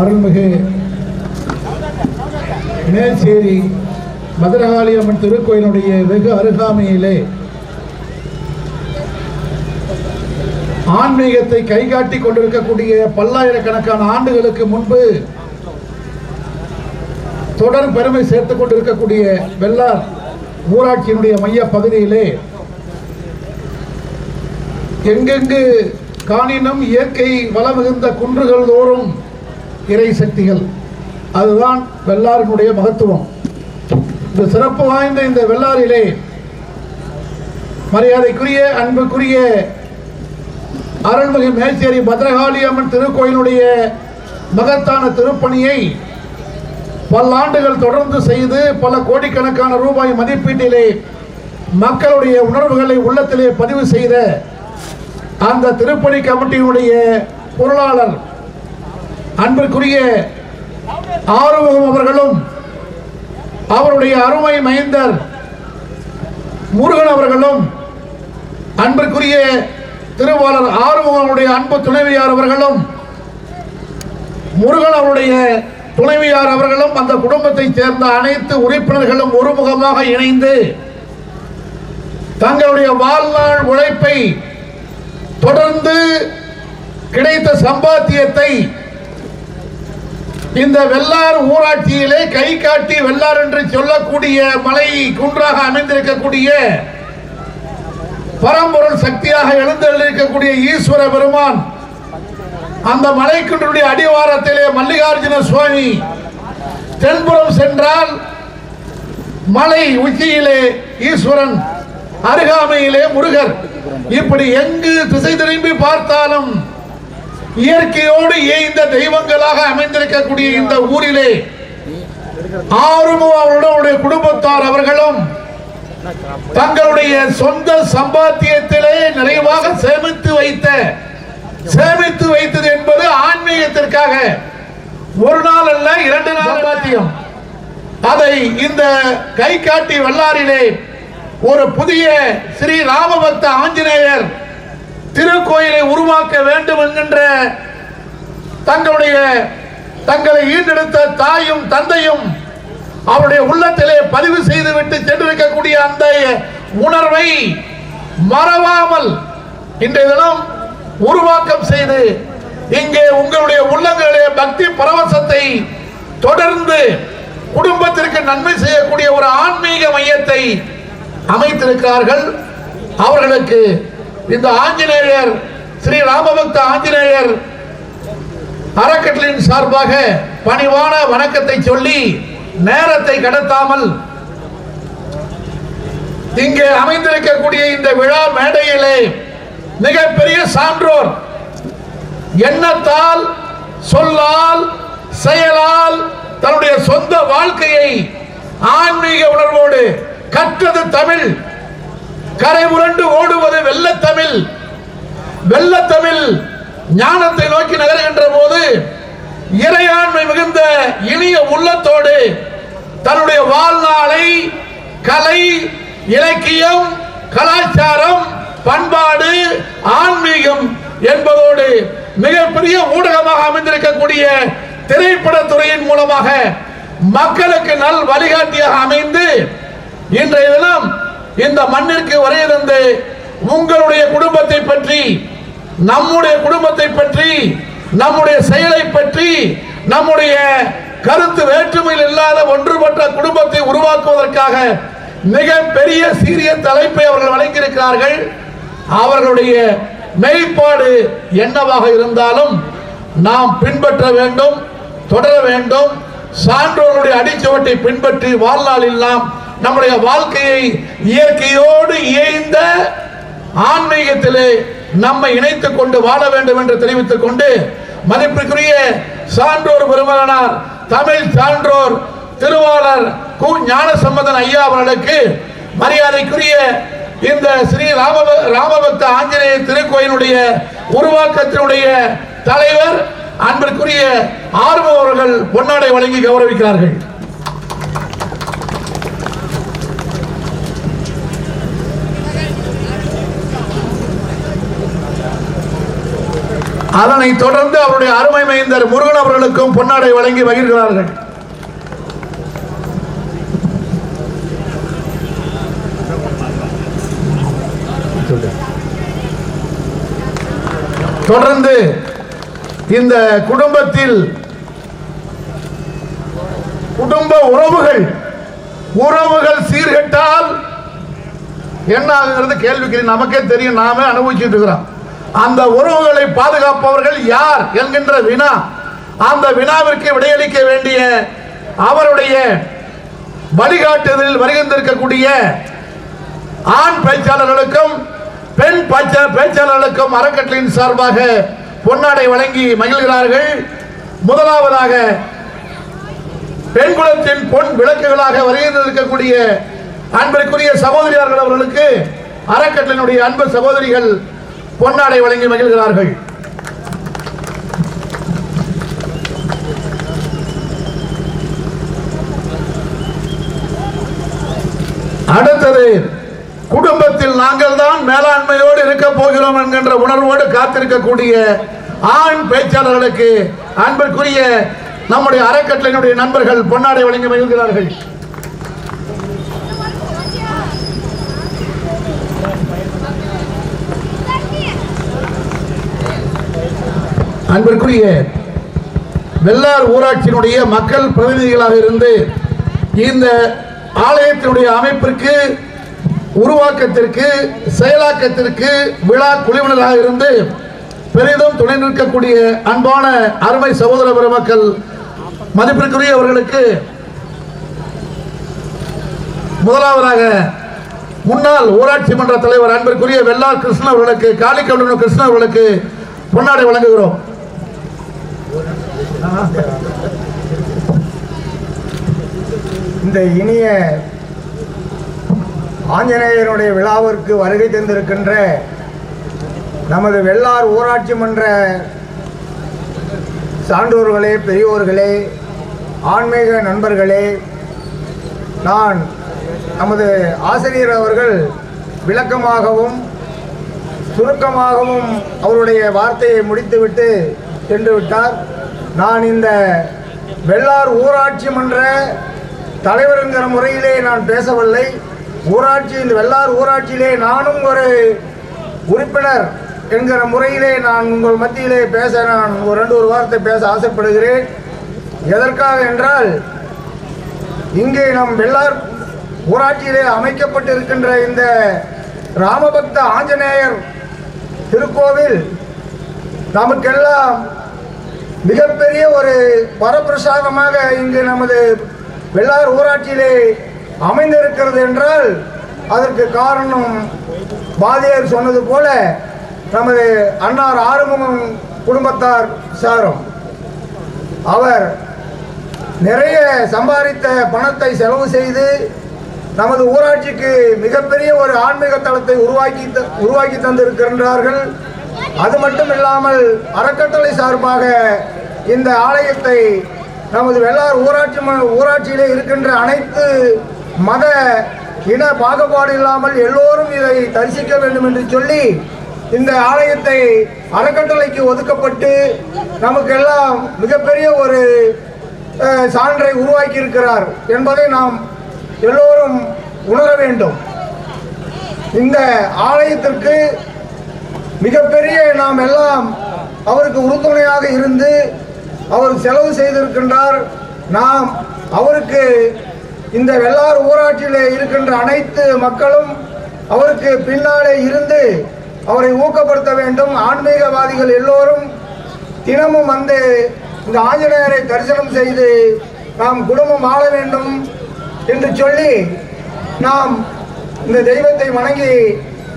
அருள்மிகு மேல்சேரி பத்ரகாளி அம்மன் திருக்கோயிலுடைய வெகு அருகாமையிலே ஆன்மீகத்தை கைகாட்டி கொண்டிருக்கக்கூடிய பல்லாயிரக்கணக்கான ஆண்டுகளுக்கு முன்பு தொடர் பெருமை சேர்த்துக் கொண்டிருக்கக்கூடிய வெள்ளார் ஊராட்சியினுடைய மைய பகுதியிலே எங்கெங்கு காணினும் இயற்கை வளமிகுந்த குன்றுகள் தோறும் இறை சக்திகள். அதுதான் வெள்ளாரினுடைய மகத்துவம். இந்த சிறப்பு வாய்ந்த இந்த வெள்ளாரிலே மரியாதைக்குரிய அன்புக்குரிய அருள்மிகு மேச்சேரி பத்ரகாளி அம்மன் திருக்கோயிலுடைய மகத்தான திருப்பணியை பல்லாண்டுகள் தொடர்ந்து செய்து பல கோடிக்கணக்கான ரூபாய் மதிப்பீட்டிலே மக்களுடைய உணர்வுகளை உள்ளத்திலே பதிவு செய்த அந்த திருப்பணி கமிட்டியினுடைய பொருளாளர் அன்பிற்குரிய ஆறுமுகம் அவர்களும் அவருடைய அருமை மைந்தர் முருகன் அவர்களும் அன்பிற்குரிய திருவாளர் ஆறுமுகனுடைய அன்பு துணைவியார் அவர்களும் முருகன் அவருடைய துணைவியார் அவர்களும் அந்த குடும்பத்தைச் சேர்ந்த அனைத்து உறுப்பினர்களும் ஒருமுகமாக இணைந்து தங்களுடைய வாழ்நாள் உழைப்பை தொடர்ந்து கிடைத்த சம்பாத்தியத்தை இந்த வெள்ளார் ஊராட்சியிலே கை காட்டி வெள்ளார் என்று சொல்லக்கூடிய மலை குன்றாக அமைந்திருக்கக்கூடிய பரம்பொருள் சக்தியாக எழுந்தருளிருக்கக்கூடிய ஈஸ்வர பெருமான் அந்த மலைக்குன்றுடைய அடிவாரத்திலே மல்லிகார்ஜுன சுவாமி தென்புறம் சென்றால் மலை உச்சியிலே ஈஸ்வரன் அருகாமையிலே முருகர். இப்படி எங்கு திசை திரும்பி பார்த்தாலும் இயற்கையோடு ஏய்ந்த தெய்வங்களாக அமைந்திருக்கக்கூடிய இந்த ஊரிலே ஆறுமுக அவருடைய குடும்பத்தார் அவர்களும் தங்களுடைய சொந்த சம்பாத்தியத்திலே நிறைவாக சேமித்து வைத்த சேமித்து வைத்தது என்பது ஆன்மீகத்திற்காக. ஒரு நாள் அல்ல இரண்டு நாள் சம்பாத்தியம் அதை இந்த கை காட்டி வல்லாரிலே ஒரு புதிய ஸ்ரீ ராமபக்த ஆஞ்சநேயர் திருக்கோயிலை உருவாக்க வேண்டும் என்கின்ற தங்களுடைய தங்களை ஈண்டெடுத்த தாயும் தந்தையும் அவருடைய உள்ளத்திலே பதிவு செய்துவிட்டு சென்றிருக்கக்கூடிய அந்த உணர்வை மறவாமல் இன்றைய தினம் உருவாக்கம் செய்து இங்கே உங்களுடைய உள்ளங்களிலே பக்தி பரவசத்தை தொடர்ந்து குடும்பத்திற்கு நன்மை செய்யக்கூடிய ஒரு ஆன்மீக மையத்தை அமைத்திருக்கிறார்கள். அவர்களுக்கு இந்த ஆஞ்சநேயர் ஸ்ரீ ராமபக்த ஆஞ்சநேயர் அறக்கட்டளின் சார்பாக பணிவான வணக்கத்தை சொல்லி நேரத்தை கடத்தாமல் இங்கே அமைந்திருக்கக்கூடிய இந்த விழா மேடையிலே மிகப்பெரிய சான்றோர் எண்ணத்தால் சொல்லால் செயலால் தன்னுடைய சொந்த வாழ்க்கையை ஆன்மீக உணர்வோடு கற்றது தமிழ். கரை புரண்டு ஓடுவது வெள்ளத்தமிழ். வெள்ளத்தமிழ் ஞானத்தை நோக்கி நகர்கின்ற போது இறையாண்மை மிகுந்த இனிய உள்ளத்தோடு தன்னுடைய வாழ்நாளை கலை இலக்கியம் கலாச்சாரம் பண்பாடு ஆன்மீகம் என்பதோடு மிகப்பெரிய ஊடகமாக அமைந்திருக்கக்கூடிய திரைப்படத்துறையின் மூலமாக மக்களுக்கு நல் வழிகாட்டியாக அமைந்து இன்றைய தினம் இந்த மண்ணிற்கு வரையிருந்து உங்களுடைய குடும்பத்தை பற்றி நம்முடைய குடும்பத்தை பற்றி நம்முடைய செயலை பற்றி நம்முடைய கருத்து வேற்றுமையில் இல்லாத ஒன்றுபட்ட குடும்பத்தை உருவாக்குவதற்காக மிக பெரிய சீரிய தலைப்பை அவர்கள் வழங்கியிருக்கிறார்கள். அவர்களுடைய மெய்ப்பாடு என்னவாக இருந்தாலும் நாம் பின்பற்ற வேண்டும் தொடர வேண்டும். சான்றோருடைய அடிச்சுவட்டை பின்பற்றி வாழ்நாளில் நாம் நம்முடைய வாழ்க்கையை இயற்கையோடு இயைந்த ஆன்மீகத்திலே நம்மை இணைத்துக் கொண்டு வாழ வேண்டும் என்று தெரிவித்துக் கொண்டு மதிப்பிற்குரிய சான்றோர் பெருமகனார் தமிழ் சான்றோர் திருவாளர் கு ஞானசம்பந்தன் ஐயா அவர்களுக்கு மரியாதைக்குரிய இந்த ஸ்ரீ ராம ராமபக்த ஆஞ்சநேய திருக்கோயிலுடைய உருவாக்கத்தினுடைய தலைவர் அன்பிற்குரிய ஆர்வம் அவர்கள் பொன்னாடை வழங்கி கௌரவிக்கிறார்கள். அதனை தொடர்ந்து அவருடைய அருமை மைந்தர் முருகன் அவர்களுக்கும் பொன்னாடை வழங்கி மகிழ்கிறார்கள். தொடர்ந்து இந்த குடும்பத்தில் குடும்ப உறவுகள் உறவுகள் சீர்கெட்டால் என்ன ஆகுங்கிறது கேள்விக்கு நமக்கே தெரியும். நாமே அனுபவிச்சுட்டு இருக்கிறோம். அந்த உறவுகளை பாதுகாப்பவர்கள் யார் என்கின்ற வினா அந்த வினாவிற்கு விடையளிக்க வேண்டிய அவருடைய வழிகாட்டுதலில் வருகின்றிருக்கக்கூடிய ஆண் பேச்சாளர்களுக்கும் பெண் பேச்சா- பேச்சாளர்களுக்கும் அறக்கட்டளையின் சார்பாக பொன்னாடை வழங்கி மகிழ்கிறார்கள். முதலாவதாக பெண் குலத்தின் பொன் விளக்குகளாக வருகின்றிருக்கக்கூடிய அன்பிற்குரிய சகோதரியார்கள் அவர்களுக்கு அறக்கட்டளையினுடைய அன்பு சகோதரிகள் பொன்னாடை வழங்கி மகிழ்கிறார்கள். அடுத்தது குடும்பத்தில் நாங்கள் தான் மேலாண்மையோடு இருக்க போகிறோம் என்கின்ற உணர்வோடு காத்திருக்கக்கூடிய ஆண் பேச்சாளர்களுக்கு அன்பிற்குரிய நம்முடைய அறக்கட்டளையினுடைய நண்பர்கள் பொன்னாடை வழங்கி மகிழ்கிறார்கள். அன்பிற்குரிய வெள்ளார் ஊராட்சியினுடைய மக்கள் பிரதிநிதிகளாக இருந்து இந்த ஆலயத்தினுடைய அமைப்பிற்கு உருவாக்கத்திற்கு செயலாக்கத்திற்கு விழா குழுவினராக இருந்து பெரிதும் துணை நிற்கக்கூடிய அன்பான அருமை சகோதர பெருமக்கள் மதிப்பிற்குரியவர்களுக்கு முதலாவதாக முன்னாள் ஊராட்சி மன்ற தலைவர் அன்பிற்குரிய வெள்ளார் கிருஷ்ணன் அவர்களுக்கு காளிக்கவுண்டர் கிருஷ்ணன் அவர்களுக்கு பொன்னாடை வழங்குகிறோம். இந்த இனிய ஆஞ்சநேயருடைய விழாவிற்கு வருகை தந்திருக்கின்ற நமது வெள்ளார் ஊராட்சி மன்ற சான்றோர்களே பெரியோர்களே ஆன்மீக நண்பர்களே நான் நமது ஆசிரியர் அவர்கள் விளக்கமாகவும் சுருக்கமாகவும் அவருடைய வார்த்தையை முடித்துவிட்டு சென்று விட்டார் நான் இந்த வெள்ளார் ஊராட்சி மன்ற தலைவருங்கிற முறையிலே நான் பேசவில்லை. ஊராட்சி இந்த வெள்ளார் ஊராட்சியிலே நானும் ஒரு உறுப்பினர் என்கிற முறையிலே நான் உங்கள் மத்தியிலே பேச நான் ஒரு ரெண்டு ஒரு வார்த்தை பேச ஆசைப்படுகிறேன். எதற்காக என்றால் இங்கே நம் வெள்ளார் ஊராட்சியிலே அமைக்கப்பட்டிருக்கின்ற இந்த ராமபக்த ஆஞ்சநேயர் திருக்கோவில் நமக்கெல்லாம் மிகப்பெரிய ஒரு வரப்பிரசாதமாக இங்கு நமது வெள்ளார் ஊராட்சியிலே அமைந்திருக்கிறது என்றால் அதற்கு காரணம் பாதியர் சொன்னது போல நமது அன்னார் ஆறுமுகம் குடும்பத்தார் சாரும். அவர் நிறைய சம்பாதித்த பணத்தை செலவு செய்து நமது ஊராட்சிக்கு மிகப்பெரிய ஒரு ஆன்மீக தளத்தை உருவாக்கி த- உருவாக்கி தந்திருக்கின்றார்கள். அது மட்டும் இல்லாமல் அறக்கட்டளை சார்பாக இந்த ஆலயத்தை நமது வெள்ளார் ஊராட்சி ம- ஊராட்சியிலே இருக்கின்ற அனைத்து மத இன பாகுபாடு இல்லாமல் எல்லோரும் இதை தரிசிக்க வேண்டும் என்று சொல்லி இந்த ஆலயத்தை அறக்கட்டளைக்கு ஒதுக்கப்பட்டு நமக்கெல்லாம் மிகப்பெரிய ஒரு சான்றை உருவாக்கி இருக்கிறார் என்பதை நாம் எல்லோரும் உணர வேண்டும். இந்த ஆலயத்திற்கு மிகப்பெரிய நாம் எல்லாம் அவருக்கு உறுதுணையாக இருந்து அவர் செலவு செய்திருக்கின்றார். நாம் அவருக்கு இந்த வெள்ளார் ஊராட்சியில் இருக்கின்ற அனைத்து மக்களும் அவருக்கு பின்னாலே இருந்து அவரை ஊக்கப்படுத்த வேண்டும். ஆன்மீகவாதிகள் எல்லோரும் தினமும் வந்து இந்த ஆஞ்சநேயரை தரிசனம் செய்து நாம் குடும்பம் ஆள வேண்டும் என்று சொல்லி நாம் இந்த தெய்வத்தை வணங்கி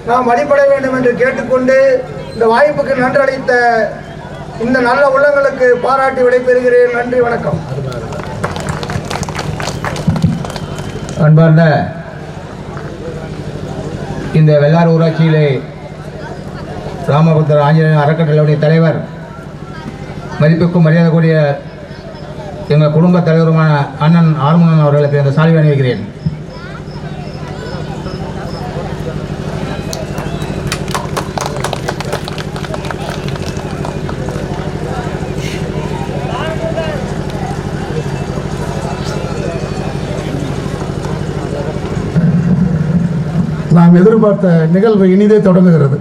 நாம் வழிபட வேண்டும் என்று கேட்டுக்கொண்டு இந்த வாய்ப்புக்கு நன்றளித்த இந்த நல்ல உள்ளங்களுக்கு பாராட்டி விடைபெறுகிறேன். நன்றி வணக்கம். அன்பார்ந்த இந்த வெள்ளார் ஊராட்சியிலே ராமபுத்தர் ஆஞ்சநேயர் அறக்கட்டளையுடைய தலைவர் மதிப்புக்கும் மரியாதைக்குரிய எங்கள் குடும்ப தலைவருமான அண்ணன் ஆறுமுகன் அவர்களுக்கு இந்த சாலை அணிவிக்கிறேன். நாம் எதிர்பார்த்த நிகழ்வு இனிதே தொடங்குகிறது.